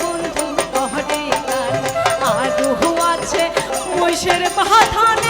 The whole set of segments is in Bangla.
বন্ধু গান। আরও আছে মহিষের বাহাধান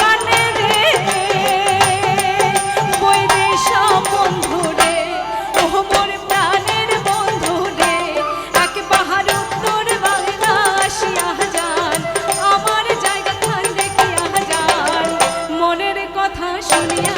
Julia.